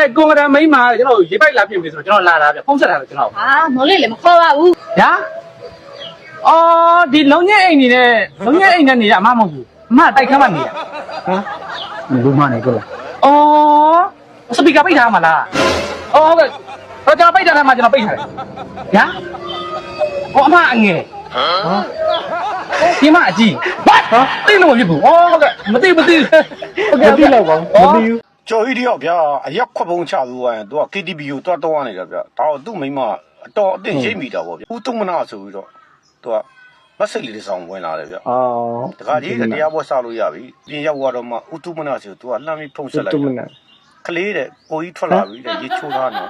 တဲ့ကွန်ကရမိန်းမကျွန်တော်ရေးပိုက်လာပြင်ပြီဆိုတော့ကျွန်တော်လာတာဗျဖုန်းဆက်တာလေကျွန်တော်ဟာမောင်လေးလည်းမခေါ်ပါဘူးညာအော်ဒီလုံညက်အိမ်နေနဲ့လုံညက်အိမ်နဲ့နေရအမမဟုတ်ဘူးအမတိုက်ခန်းမနေရဟမ်လူမနေကြလားအော်စပီကာပိတ်ထားမှာလားအော်ဟုတ်ကဲ့တော့ကျွန်တော်ပိတ်ထားတယ်မှာကျွန်တော်ပိတ်ထားတယ်ညာဟောအမအငယ်ဒီမအကြီးဘာတိတ်လို့မဖြစ်ဘူးအော်ဟုတ်ကဲ့မသိမသိဟုတ်မသိတော့ပါဘူးမသိဘူး ကျော်ကြီးတယောက်ဗျာအရက်ခွက်ပုံးချလို့ရင်သူက KTV ကိုတွားတော့နေတာဗျာဒါတော့သူ့မိမအတော်အသင့်ရိပ်မိတာပေါ့ဗျာဦးသုံးမနာဆိုပြီးတော့သူကမက်ဆေ့လေးတစ်စောင်ဝင်လာတယ်ဗျာအော်တခါကြီးတရားပွဲစလို့ရပြီပြင်ရောက်သွားတော့မှဦးသုံးမနာဆိုသူကလှမ်းပြီးဖုန်းဆက်လိုက်တူမတယ်နာကလေးတဲ့ကိုကြီးထွက်လာပြီတဲ့ရေချိုးထားတယ်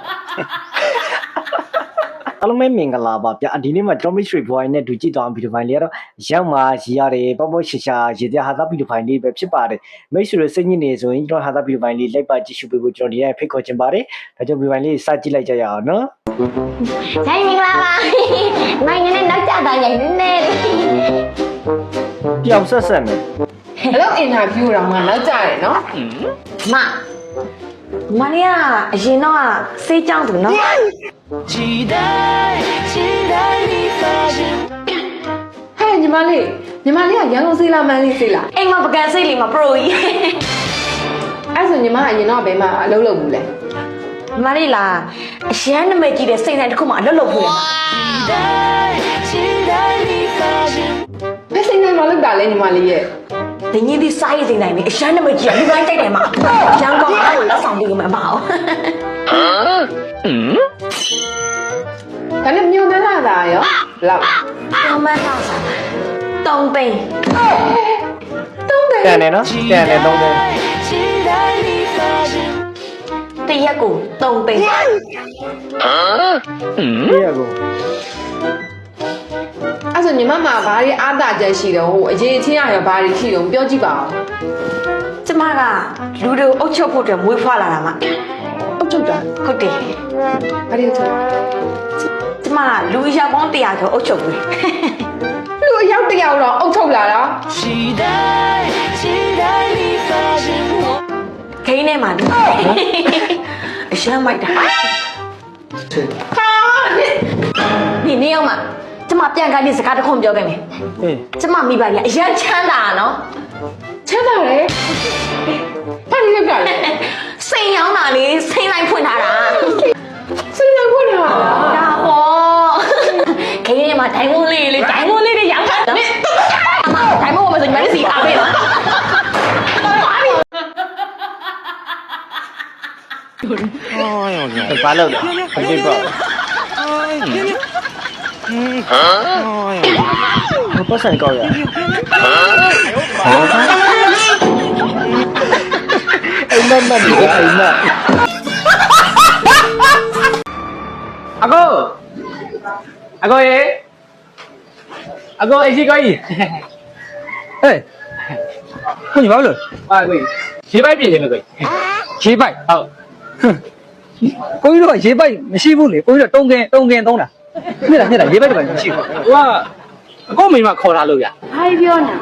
အားလုံးပဲမင်္ဂလာပါဗျာဒီနေ့မှာ Tommy Street Boy နဲ့ဒူကြည့်သွားဗီဒီယိုဖိုင်လေးကတော့ရောက်မှာရီရတယ်ပေါ့ပေါ့ရှာရှာရေပြဟာသဗီဒီယိုဖိုင်လေးပဲဖြစ်ပါတယ်မိတ်ဆွေတို့စိတ်ညစ်နေဆိုရင်ကျွန်တော်ဟာသဗီဒီယိုဖိုင်လေးလိုက်ပါကြည့်ရှုပေးဖို့ကျွန်တော်ဒီနေ့ဖိတ်ခေါ်ချင်ပါတယ်ဒါကြောင့်ဗီဒီယိုဖိုင်လေးစကြည့်လိုက်ကြရအောင်နော်ဂျိုင်းမင်္ဂလာပါမိုင်းနဲ့နောက်ကျတာရိုင်နေနေပြောင်ဆက်ဆက်မယ်ဘလို့အင်တာဗျူးတော့မှနောက်ကြတယ်နော်မမနီယာအရင်တော့စေးကြောင်းသူနော် ဟဲ့ညီမလေးညီမလေးကရန်ကုန်စေးလာမန်းလေးစေးလာအိမ်မှာပကံစိတ်လေးမှာပရိုကြီးအဲ့ဆိုညီမကအရင်တော့ဘယ်မှာအလုပ်လုပ်ဘူးလဲမလေးလားအရန်နမိတ်ကြီးတဲ့စိတ်တိုင်းတစ်ခုမှအလွတ်လွတ်ဖို့လေဘယ်စိနေမှာလုပ်တာလဲညီမလေးရဲ့ ဒင်းကြီးဒီစားရည်စိတ်တိုင်းလေအရန်နမိတ်ကြီးကလူတိုင်းတိုက်တယ်မှာရန်ကုန်အားကိုလက်ဆောင်ပြီးမှမအောင်ဒါနဲ့မြို့မလာတာရောဘလောက်တောင်းမန်းတာစားတောင်းသိန်းတုံးတယ်တန်တယ်နော်တန်တယ်သုံးတယ်တရက်ကိုတောင်းသိန်းဒီရကို အဲ့ဆိုညီမမှာဘာတွေအားသာချက်ရှိတော့ဟိုအရေးချင်းရရောဘာတွေရှိတော့ပြောကြည့်ပါဦးကျမကလူတွေကိုအုပ်ချုပ်ဖို့အတွက်မွေးဖွားလာတာမှအုတ်ချုပ်တာဟုတ်တယ်ဘာတွေချုပ်ကျမကလူအယောက်ပေါင်း100ကျော်အုပ်ချုပ်ပြီလူအယောက်တယောက်တော့အုတ်ချုပ်လာတာခင်းထဲမှာလေအရှမ်းမိုက်တာဟာနေဒီနေ့ရောက်မှကျ မပြန်ခိုင်းဒီစကားတစ်ခုပြောခဲ့မယ်အေးကျမမိဘကြီးအရန်ချမ်းသာနော်ချမ်းသာတယ်ဘာတွေလုပ်တာလဲစိန်ရောင်းတာလေစိန်လိုက်ဖွင့်ထားတာစိတ်လိုက်ခွင့်တာဒါပေါ့ခင်းထဲမှာဒိုင်မွန်လေးလေဒိုင်မွန်လေးတွေရောင်းတာနော်အမဒိုင်မွန်ကိုမဆိုညီမလေးစီထားပေးနော်ပါပြီဘာလုပ်လဲဒီပေါ့ဟမ်ပတ်စံကော က်ရအိမ်မက်မက်ဒီအိမ်မက်အကိုအကိုရေအကိုအရှိကိုကြီးဟေးကိုကြီးဘာလို့အာကိုကြီးရေးပိုက်ပြင်နေလို့ကိုကြီးရေးပိုက်ဟုတ်ကိုကြီးတို့ကရေးပိုက် မရှိဘူးလေကိုကြီးတို့တုံးကင်းတုံးကင်းသုံးတာမြစ်တာမြစ်တာရေးပိုက်ကလည်းမရှိဘူးဟိုကအကိုမိမခေါ်ထားလို့ရဘာပြောနေ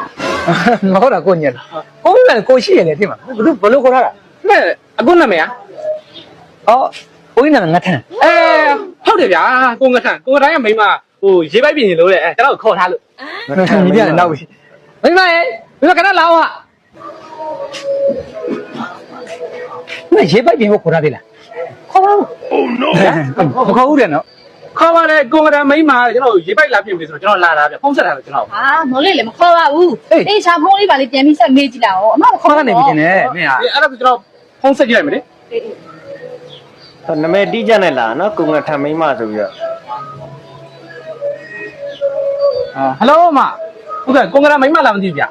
မဟုတ်တာကိုညက်တာကိုကြီးကကိုရှိရတယ်ဖြစ်မှာဘယ်လိုဘယ်လိုခေါ်ထားတာမဲ့အကိုနာမည်อ่ะအော်ကိုကြီးနာငါထန်အဲဟုတ်တယ်ဗျာကိုငထန်ကိုငထန်ရဲ့မိမဟိုရေးပိုက်ပြင်နေလို့လေအဲကျွန်တော်ခေါ်ထားလို့ငါထန်ကြီးရတယ်နောက်ပြီမိမရေမိမကနလာအောင်ဟာမရေးပိုက်ပြင်ကိုခေါ်ထားသေးလားခေါ်ပါဦး Oh no မခေါ်ဘူးတဲ့နော် ခေါ်ပါတယ်ကိုငထန်မိမကျွန်တော်ရေးပိုက်လာပြင်ပြီဆိုတော့ကျွန်တော်လာတာဗျဖုန်းဆက်တာလေကျွန်တော်ဟာမောင်လေးလည်းမခေါ်ပါဘူးအေးချာဖုန်းလေးပါလေးပြန်ပြီးဆက်မေးကြည့်လိုက်အောင်အမမခေါ်ခေါ်ကနေပြီတင်နေမင်းဟာအဲ့ဒါဆိုကျွန်တော်ဖုန်းဆက်ကြည့်လိုက်မယ်လေနမဲတိကျနဲ့လားနော်ကိုငါထန်မိမဆိုပြီးတော့အာဟယ်လိုအမဟုတ်ကဲ့ကိုငထန်မိမလာမသိဘူးဗျ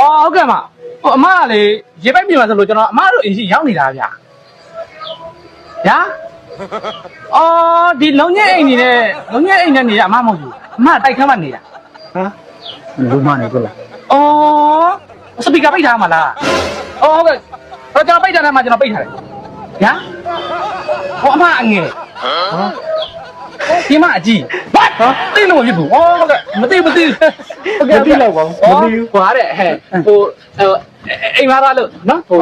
အော်ဟုတ်ကဲ့အမဟိုအမကလေရေးပိုက်ပြင်မှာဆိုလို့ကျွန်တော်အမတို့အင်ရှိရောက်နေတာဗျညာ အော်ဒီလုံညက်အိမ်နေနဲ့လုံညက်အိမ်နဲ့နေရအမမဟုတ်ဘူးအမတိုက်ခန်းမှာနေတာဟာလူမနေကြလား။အော်စပီကာပိတ်ထားမှာလား။အော်ဟုတ်ကဲ့။တော့ကျွန်တော်ပိတ်ထားတယ်မှာကျွန်တော်ပိတ်ထားတယ်။ညာ။ဟောအမအငယ်။ဟမ်။ဒီမအကြီး။ဘာ။သိလို့မဖြစ်ဘူး။အော်ဟုတ်ကဲ့။မသိမသိမသိတော့ပါဘူးမသိဘူးဟွာတဲ့ဟဲ့။ဟိုဟို အိမ်မှာသွားလို့နော်ဟို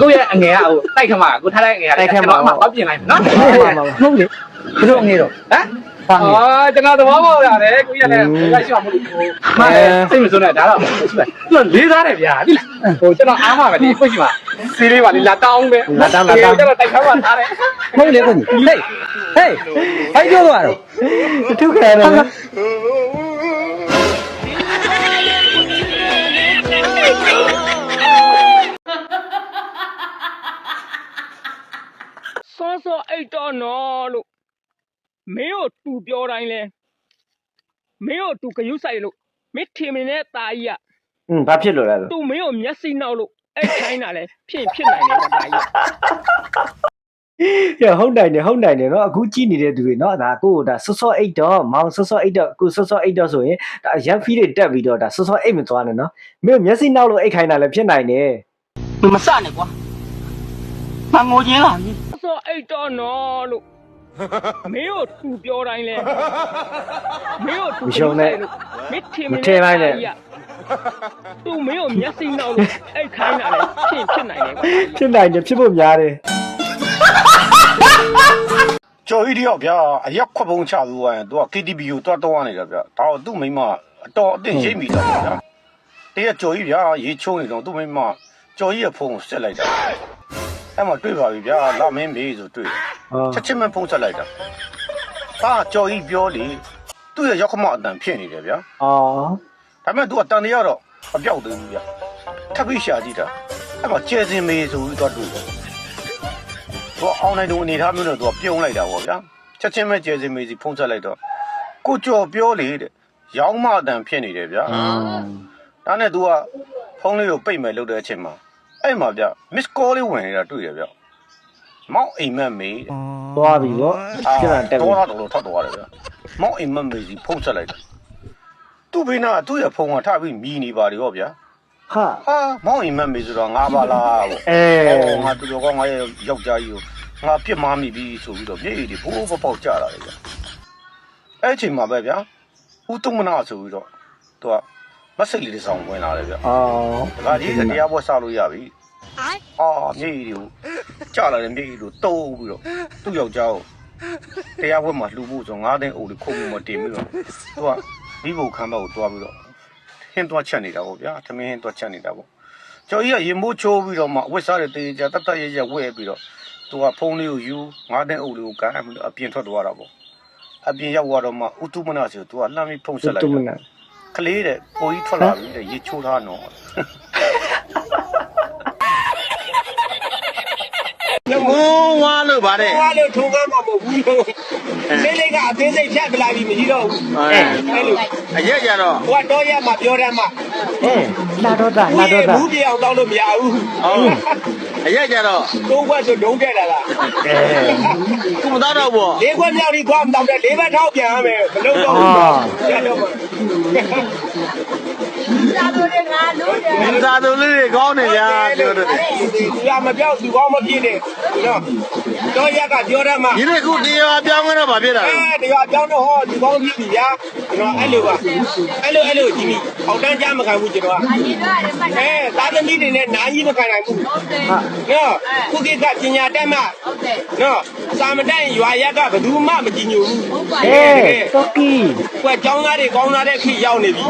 ကိုရဲ့အငယ်ကဟိုတိုက်ခမကိုထားတဲ့အငယ်ကကျွန်တော်အမှတော့ပြင်လိုက်နော်ဟုတ်ပါပါဟုတ်လေဘယ်လိုငယ်တော့ဟမ်အော်ကျွန်တော်သဘောပေါက်ရတယ်ကိုကြီးလည်းဘယ်ရှိမှမလို့ဟိုမလည်းစိတ်မစိုးနဲ့ဒါတော့ရှိပါသူကလေးစားတယ်ဗျာဒီလားဟိုကျွန်တော်အားမှာပဲဒီကိုရှိမှာစီးလေးပါလေလာတောင်းပဲကျွန်တော်တိုက်ခမထားတယ်ဟုတ်လေကိုကြီးဟေးဟေးဟိုက်ပြောသွားတော့ထုခဲတယ် စောစောအိတ်တော့နော်လို့မင်းတို့သူပြောတိုင်းလဲမင်းတို့သူကယူဆိုင်လို့မင်းထင်မင်းနဲ့ตาကြီးอ่ะอืมဘာဖြစ်လို့လဲသူမင်းတို့မျက်စိနှောက်လို့အဲ့ခိုင်းတာလဲဖြစ်ဖြစ်နိုင်တယ်ตาကြီးရဟုတ်နိုင်တယ်ဟုတ်နိုင်တယ်เนาะအခုကြည့်နေတဲ့သူတွေเนาะဒါကိုဒါဆော့ဆော့အိတ်တော့မောင်ဆော့ဆော့အိတ်တော့ကိုဆော့ဆော့အိတ်တော့ဆိုရင်ဒါရက်ဖီးတွေတက်ပြီးတော့ဒါဆော့ဆော့အိတ်မသွားနဲ့เนาะမင်းမျက်စိနှောက်လို့အိတ်ခိုင်းတာလည်းဖြစ်နိုင်တယ်မစနဲ့ကွာမငိုခြင်းလား စောစောအိတ်တော့နော်လို့မင်းတို့တူပြောတိုင်းလဲမင်းတို့တူဂယုဆိုင်လို့မင်းထင်မင်းနဲ့ตาကြီးကတူမင်းတို့မျက်စိနောက်လို့အဲ့ခိုင်းတာလဲဖြစ်ဖြစ်နိုင်တယ်ဖြစ်နိုင်တယ်ဖြစ်ဖို့များတယ်ကျော်ကြီးတယောက်ဗျာအရက်ခွက်ပုံချလို့ရင်သူက KTV ကိုတွားတော့နေတာဗျာဒါတော့သူ့မိမအတော်အသင့်ရိပ်မိတာဗျာတရက်ကျော်ကြီးဗျာရေချုံနေတော့သူ့မိမကျော်ကြီးရဲ့ဖုန်းကိုဆက်လိုက်တာ အဲ့မှာတွေ့ပါပြီဗျာလာမင်းမေးဆိုတွေ့တယ်ဟောချက်ချင်းပဲဖုန်းဆက်လိုက်တာဟာကျော်ကြီးပြောလေသူ့ရဲ့ရောက်ခမအတန်ဖြစ်နေတယ်ဗျာအော်ဒါပေမဲ့ तू အတန်တရားတော့မပြောက်သေးဘူးဗျထပ်ပြီးရှာကြည့်တာအဲ့မှာကျဲစင်မေးဆိုပြီးတော့တွေ့တယ်သူအောင်းလိုက်တော့အနေထားမျိုးနဲ့သူပြုံးလိုက်တာပေါ့ဗျာချက်ချင်းပဲကျဲစင်မေးစီဖုန်းဆက်လိုက်တော့ကိုကျော်ပြောလေတဲ့ရောင်းမအတန်ဖြစ်နေတယ်ဗျာဒါနဲ့ तू ကဖုန်းလေးကိုပိတ်မယ်လုပ်တဲ့အချိန်မှာ အဲ့မှာဗျ miss call လေးဝင်နေတာတွေ့တယ်ဗျမောင်အိမ်မက်မေးတဲ့သွားပြီပေါ့ဖြစ်တာတက်ပြီတော့တော့ထွက်သွားတယ်ဗျမောင်အိမ်မက်မေးစီဖုန်းဆက်လိုက်တာသူ့ဘေးနာသူ့ရဲ့ဖုန်းကထပြီးမြည်နေပါလေဟောဗျာဟာဟာမောင်အိမ်မက်မေဆိုတော့ငါပါလားပေါ့အဲဟောငါသူတော်ကောင်းငါရဲ့ယောက်ျားကြီးကိုငါပြစ်မှားမိပြီဆိုပြီးတော့မျက်ရည်တွေဘိုးဘပေါက်ကြလာတယ်ဗျအဲ့အချိန်မှာပဲဗျာဦးတုံမနာဆိုပြီးတော့သူက မက်ဆေ့လေးတစ်ဆောင်ဝင်လာတယ်ဗျအော်ဒါကြီးတရားပွဲစလို့ရပြီအာမျက်ရည်တွေကိုကြလာတယ်မျက်ရည်တွေကိုတုံးပြီးတော့သူ့ယောက်ျားကိုတရားပွဲမှာလှူဖို့ဆို9သိန်းအိုလေးခုံမှုမတင်ပြီးတော့သူကမိဖို့ခံဘက်ကိုတွားပြီးတော့ဟင်းတွားချက်နေတာပေါ့ဗျာသမင်းဟင်းတွားချက်နေတာပေါ့ကျော်ကြီးကရေမိုးချိုးပြီးတော့မှဝစ်စားတဲ့တေးကြတတ်တတ်ရရဝဲပြီးတော့သူကဖုန်းလေးကိုယူငါးတဲ့အုပ်လေးကိုကန်ပြီးတော့အပြင်ထွက်သွားတာပေါ့အပြင်ရောက်သွားတော့မှဥတုမနာဆိုသူကလှမ်းပြီးဖုန်းဆက်လိုက်တူမတာနာ ကလေးတဲ့ကိုကြီးထွက်လာပြီတဲ့ရေချိုးထားနော်ငုံဝါလို့ဗါတဲ့ဘာလို့ထုံကားမှာမဟုတ်ဘူးလို့စိတ်လေးကအသေးစိတ်ဖြတ်ပလာပြီးမရှိတော့ဘူးအဲအဲ့လိုအရက်ကြတော့ဟိုကတော့ရမှာပြောတယ်မှာအဲလာတော့တာလာတော့တာဘူးပြေအောင်တောင်းလို့မရဘူးဟုတ်အရက်ကြတော့သုံးခွက်ဆိုဒုံးခဲ့တာလားအဲကုမသားတော့ဘောလေးခွက်မြောက်ပြီးသွားမတောင်းတဲ့လေးဘက်ထောက်ပြန်ရမယ်မလုံးတော့ဘူး ရတော့ မှာမင်းသားတို့လေးတွေကောင်းနေကြပြောတယ်သူကမပြောက်သူကောင်းမဖြစ်နဲ့နော်တော့ရကပြောတယ်မှာဒီနေ့ခုတရားပြောင်းကတော့ဗာဖြစ်တာအဲတရားပြောင်းတော့ဟောသူကောင်းဖြစ်ပြီဗျာကျွန်တော်အဲ့လိုပါအဲ့လိုအဲ့လိုကြည့်ပြီးအောက်တန်းကြားမခံဘူးကျွန်တော်ကအဲသာသမီတွေနဲ့နာကြီးမခံနိုင်ဘူးဟာနော်ခုကိစ္စပညာတတ်မှနော်စာမတတ်ရင်ရွာရက်ကဘယ်သူမှမကြည်ညိုဘူးအဲတော့ကီကွယ်ចောင်းသားတွေကောင်းသားတဲ့ခေတ်ရောက်နေပြီ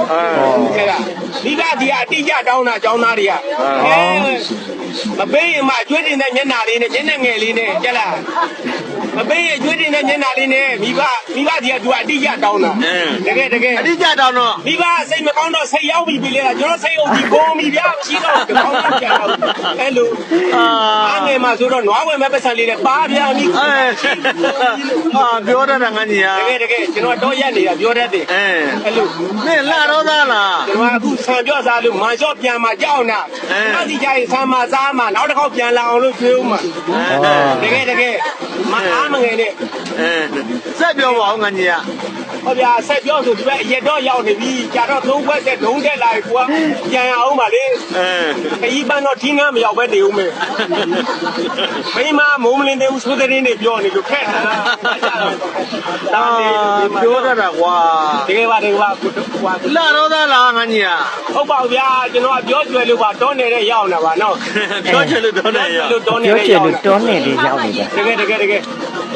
အဲ့ဒါ မိဘဒီကအတိအကျတောင်းတာចောင်းသားတွေကအဲမပေးရင်မှအကျွေးတင်တဲ့မျက်နှာလေးနဲ့မျက်နှာငယ်လေးနဲ့ကြက်လားမပေးရင်အကျွေးတင်တဲ့မျက်နှာလေးနဲ့မိဘမိဘဒီကသူကအတိအကျတောင်းတာတကယ်တကယ်အတိကြတော့တော့မိဘစိတ်မကောင်းတော့စိတ်ရောက်ပြီပြီလေလားကျွန်တော်စိတ်အုပ်ကြီးကုန်ပြီဗျာရှိတော့ကောင်းတာကြာတော့အဲ့လိုအာအားငယ်မှာဆိုတော့နွားဝင်မဲ့ပတ်စံလေးနဲ့ပါဗျာမိအဲအာပြောတတ်တာငန်းကြီးဟာတကယ်တကယ်ကျွန်တော်တော့ရက်နေတာပြောတတ်တယ်အဲအဲ့လိုမင်းလာတော့သားလားကျွန်တော်အခုဆံပြော့စားလို့မာလျှော့ပြန်มาကြောက်နာအဲ့ဒီကြရင်ဆံမစားမှာနောက်တစ်ခေါက်ပြန်လာအောင်လို့ပြောမှာတကယ်တကယ်မအားမငယ်နဲ့အဲစက်ပြောပါအောင်ငန်းကြီးက ဟောဗျာဆက်ပြောဆိုဒီဘက်အရက်တော့ရောက်နေပြီကြာတော့သုံးခွက်တဲ့ဒုံးတက်လာပြီကွာပြန်ရအောင်ပါလေအဲခကြီးပန်းတော့ထင်းငန်းမရောက်ပဲနေဦးမယ်မိမမိုးမလင်းသေးဘူးဆိုတဲ့ရင်းနေပြောနေလို့ခက်တာအာပြောတတ်တာကွာတကယ်ပါတကယ်ပါကိုကွာလာတော့သားလားငါကြီးอ่ะဟုတ်ပါဘူးဗျာကျွန်တော်ကပြောကျွယ်လို့ပါတောနေတဲ့ရောက်နေတာပါနော်ပြောချင်လို့တော့နေရလို့တောနေပြောတဲ့ချင်ရောက်လို့နေတာတွန်းနေလေးရောက်နေတာတကယ်တကယ်တကယ်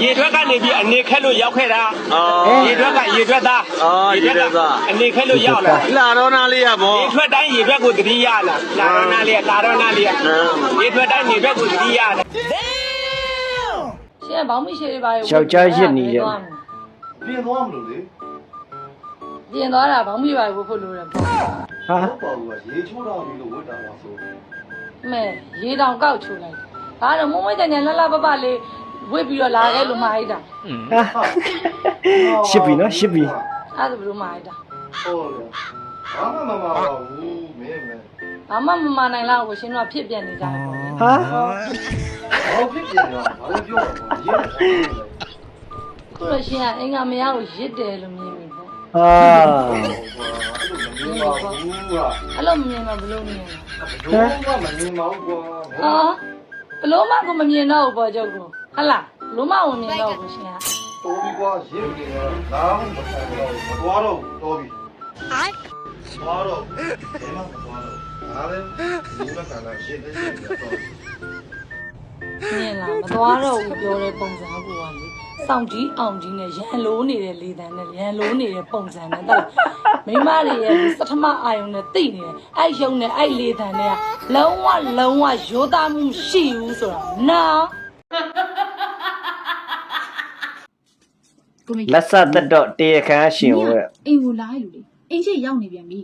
ရေထွက်ကနေပြီးအနေခက်လို့ရောက်ခဲ့တာအော် ရေထွက်ကရေထွက်သားအော်ရေထွက်သား အနေခက်လို့ရောက်လာလာတော့နာလေးရဗော ရေထွက်တိုင်းရေထွက်ကိုတတိယလာလာတော့နာလေးလာတော့နာလေးဟမ် ရေထွက်တိုင်းရေထွက်ကိုတတိယလာ ရှင်ကဘောင်းမရှိတွေပါယောက်ျားရစ်နေတယ် ပြင်သွားမလို့လေပြင်သွားတာဘောင်းမရှိပါဘူးဖို့လို့တယ်ပေါ့ဟာပေါ့ဘူးကရေချိုးတော့ပြီလို့ဝတ်တာပါဆိုမဲရေတောင်ကောက်ချိုးလိုက်ဒါတော့မုံမွေးတဲ့ညလှလှပပလေး ဝစ်ပြီးတော့လာခဲ့လို့မှားလိုက်တာဟာရှစ်ပြီနော်ရှစ်ပြီအဲ့ဒါဘယ်လိုမှားလိုက်တာဟုတ်လေဘာမှမမပါဘူးမင်းမင်းဘာမှမမနိုင်လောက်ကိုရှင်တို့ကဖြစ်ပြနေကြတယ်ပေါ့လေဟာဘာဖြစ်ပြင်တော့ဘာလို့ပြောတော့ရေးတယ်ခုတော့ရှင်ကအင်္ဂါမရကိုရစ်တယ်လို့မြင်ပြီပေါ့ဟာအဲ့လိုမမြင်ပါဘူးကွာအဲ့လိုမမြင်တော့ဘယ်လိုမြင်လဲတော့မမြင်ပါဘူးကွာဟာဘလို့မှကိုမမြင်တော့ဘူးပေါ့ကျုပ်က ဟလားဘလို့မှဝင်မြင်တော့ဘူးရှင်ကတော်ပြီကွာရင်းနေတော့လာမမဆိုင်တော့မသွားတော့တော်ပြီဟိုင်းသွားတော့ဘယ်မှမသွားတော့ဒါလည်းဒီဘက်ကလာရှင်းတဲ့ရှင်းတော့မြင်လားမသွားတော့ဘူးပြောတဲ့ပုံစံကိုကလေစောင့်ကြီးအောင်ကြီးနဲ့ရန်လိုးနေတဲ့လေတန်းနဲ့ရန်လိုးနေတဲ့ပုံစံနဲ့တက်မိမတွေရဲ့စထမအာယုံနဲ့တိတ်နေတယ်အဲ့ရုံနဲ့အဲ့လေတန်းနဲ့လုံးဝလုံးဝရိုးသားမှုရှိဘူးဆိုတာနား ကိုမေ လက်ဆက်တက်တော့တရားခံရှင်ဝဲအိမ်ကိုလာရလူလေအိမ်ရှိရောက်နေပြန်ပြီ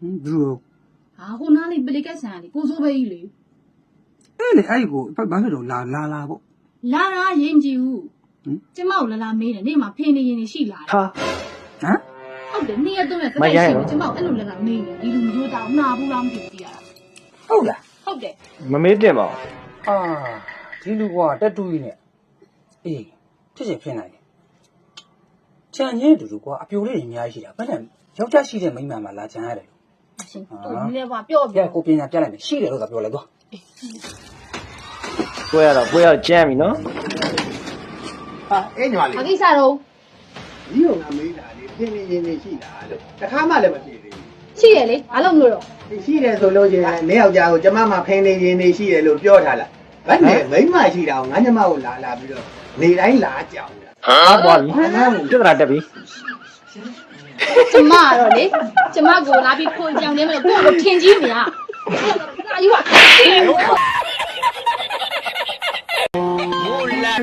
ဘူးလို့ဟာဟိုနားလေးပလီကက်ဆန်ကလေကိုစိုးပဲကြီးလေအဲ့လေအဲ့ကိုဘာဖြစ်လို့လာလာလာပေါ့လာတာရင်ကြည့်ဘူးဟမ်ကျမကိုလာလာမေးတယ်နေ့မှာဖင်းနေရင်နေရှိလာတယ်ဟာဟမ်ဟုတ်တယ်နေ့ရက်သုံးရက်ဆက်မတိုက်ရရှိရောတယ်ကျမကိုအဲ့လိုလာလာမေးတယ်ဒီလူမျိုးတောင်နာဘူးလားမသိဘူးကြည့်ရတာဟုတ်လားဟုတ်တယ်မမေးတင်ပါဘူးအာဒီလူကတက်တူကြီးနဲ့အေးဖြစ်ဖြစ်ဖြစ်နိုင် တယ်ချန်ချင်းတူတူကွာအပြိုလေးတွေအများကြီးရှိတာဘယ်နဲ့ယောက်ျားရှိတဲ့မိန်းမမှာလာချန်ရတယ်အရှင်တို့နည်းနည်းပါပြော့ကဲပြော့ကိုပညာပြလိုက်မယ်ရှိတယ်လို့သာပြောလိုက်သွားပွဲရတော့ပွဲရကြမ်းပြီနော်ဟာအဲ့ညီမလေးဘာကိစ္စတော့ဒီကငါမေးတာလေပြင်းပြင်းချင်းချင်းရှိတာလို့တခါမှလည်းမဖြစ်သေးဘူးရှိရလေဘာလို့မလို့တော့ရှိတယ်ဆိုလို့ချင်းမင်းယောက်ျားကိုကျမမှဖင်းနေခြင်းနေရှိတယ်လို့ပြောထားလားဘယ်နဲ့မိန်းမရှိတာကိုငါညမကိုလာလာပြီးတော့နေတိုင်းလာကြောင် တာဟာသွားပြီပြဿနာတက်ပြီကျမကတော့လေကျမကိုလာပြီးဖွင့်ကြောင်နေမလို့ကိုယ့်ကိုထင်ကြီးနေရအာယူပါ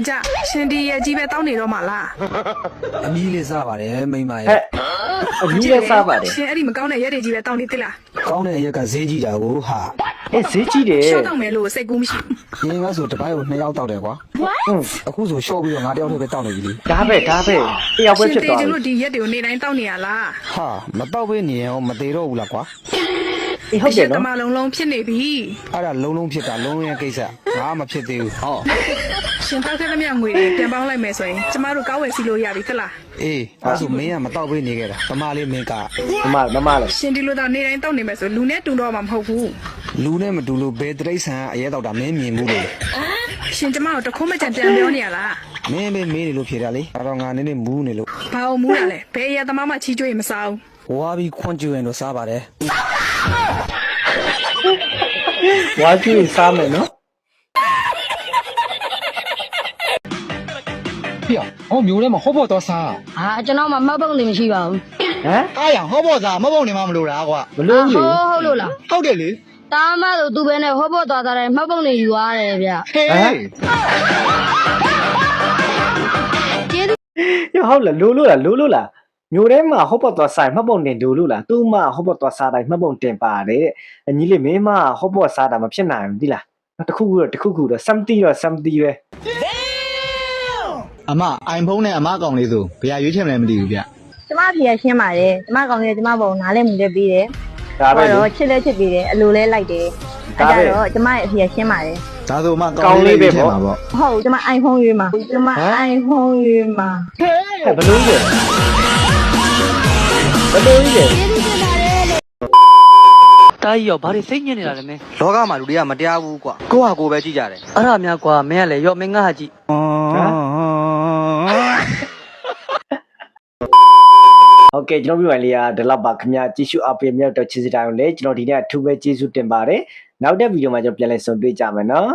ကြရှင်ဒီရဲ့ကြီးပဲတောင်းနေတော့မှလားအမီးလေးစားပါတယ်မိန်းမဟဲ့ရဲ့အကြီးလည်းစားပါတယ်ရှင်အဲ့ဒီမကောင်းတဲ့ရက်တွေကြီးပဲတောင်းနေသလားကောင်းတဲ့အရက်ကဈေးကြီးတာကိုဟာအဲဈေးကြီးတယ်ရှော့တောင်းမယ်လို့စိတ်ကူးမရှိရင်းကဆိုတပိုင်းကိုနှစ်ယောက်တောက်တယ်ကွာอืมအခုဆိုရှော့ပြီးတော့ငါတယောက်တည်းပဲတောက်နေပြီလေဒါပဲဒါပဲတယောက်ပဲဖြစ်သွားရှင်တေချင်ပြီလို့ဒီရက်တွေကိုနေတိုင်းတောင်းနေရလားဟာမတောက်ပဲနေရင်မသေးတော့ဘူးလားကွာ အေးဟုတ်တယ်တနော်မလုံးလုံးဖြစ်နေပြီအဲ့ဒါလုံးလုံးဖြစ်တာလုံးလုံးရဲ့ကိစ္စငါမဖြစ်သေးဘူးဟောရှင်တောက်ခဲ့တဲ့မြငွေတွေပြန်ပေါင်းလိုက်မယ်ဆိုရင်ကျမတို့ကောက်ဝယ်စီလို့ရပြီသလားအေးအဲ့ဆိုမင်းကမတောက်ပဲနေခဲ့တာတမလေးမင်းကမမမမလည်းရှင်ဒီလိုတော့နေတိုင်းတောင်းနေမယ်ဆိုလူနဲ့တူတော့မှာမဟုတ်ဘူးလူနဲ့မတူလို့ဘယ်တရိษံအရဲတောက်တာမင်းမြင်ဘူးလို့ရှင်ကျမတို့တခုံးမကြံပြန်ပြောနေရလားမင်းပဲမေးနေလို့ဖြေတာလေအဲ့တော့ငါနည်းနည်းမူးနေလို့ဘာအောင်မူးတာလဲဘယ်ရက်သမားမှချီးကျွေးမစားဘူးဝါပြီးခွန့်ကျွရင်တော့စားပါတယ် ဝါကျူစားမယ်နော်ဖေဟောမျိုးထဲမှာဟောဖို့တော့စားဟာကျွန်တော်မှမှတ်ပုံနေမရှိပါဘူးဟမ်အားရဟောဖို့စားမဟုတ်နေမှမလို့တာကွာဘလို့လေဟုတ်လို့လားဟုတ်တယ်လေတာမလို့သူပဲနဲ့ဟောဖို့သွားတာမှတ်ပုံနေယူရတယ်ဗျဟေးဟမ်ရဟုတ်လားလိုးလို့လားလိုးလို့လား မျိုးထဲမှာဟောပတ်သွားဆိုင်မှတ်ပုံတင်ဒူလို့လားသူ့မဟောပတ်သွားစားတိုင်းမှတ်ပုံတင်ပါတယ်တဲ့အညီလေးမင်းမဟောပတ်စားတာမဖြစ်နိုင်ဘူးဒီလားတခုခုတော့တခုခုတော့ something တော့ something ပဲအမ iPhone နဲ့အမကောင်လေးဆိုဘယ်ရွေးချယ်မလဲမသိဘူးဗျကျမအဖေကရှင်းပါတယ်ကျမကောင်းတယ်ကျမဘုံနားလဲမူလဲပြီးတယ်ဒါပဲလေတော့ချစ်လဲချစ်ပြီးတယ်အလိုလဲလိုက်တယ်ဒါပဲတော့ကျမရဲ့အဖေကရှင်းပါတယ်ဒါဆိုအမကောင်းလေးပဲပေါ့ဟုတ်ကျမ iPhone ရွေးမှာကျမ iPhone ရွေးမှာဟဲ့ဘလို့လဲ ဘလို့ကြီးလဲတာကြီးရောဘာတွေစိတ်ညစ်နေတာလဲမင်းလောကမှာလူတွေကမတရားဘူးကွာကိုယ့်ဟာကိုယ်ပဲကြည့်ကြတယ်အဲ့ဒါများကွာမင်းကလည်းရော့မင်းငါ့ဟာကြည့်ဟုတ်ကဲ့ကျွန်တော်ပြန်လေးကဒီလောက်ပါခင်ဗျာကြည့်ရှုအားပေးမြတ်တော့ချစ်စတိုင်းကိုလည်းကျွန်တော်ဒီနေ့အထူးပဲကျေးဇူးတင်ပါတယ်နောက်တဲ့ဗီဒီယိုမှာကျွန်တော်ပြန်လည်ဆုံတွေ့ကြမယ်နော်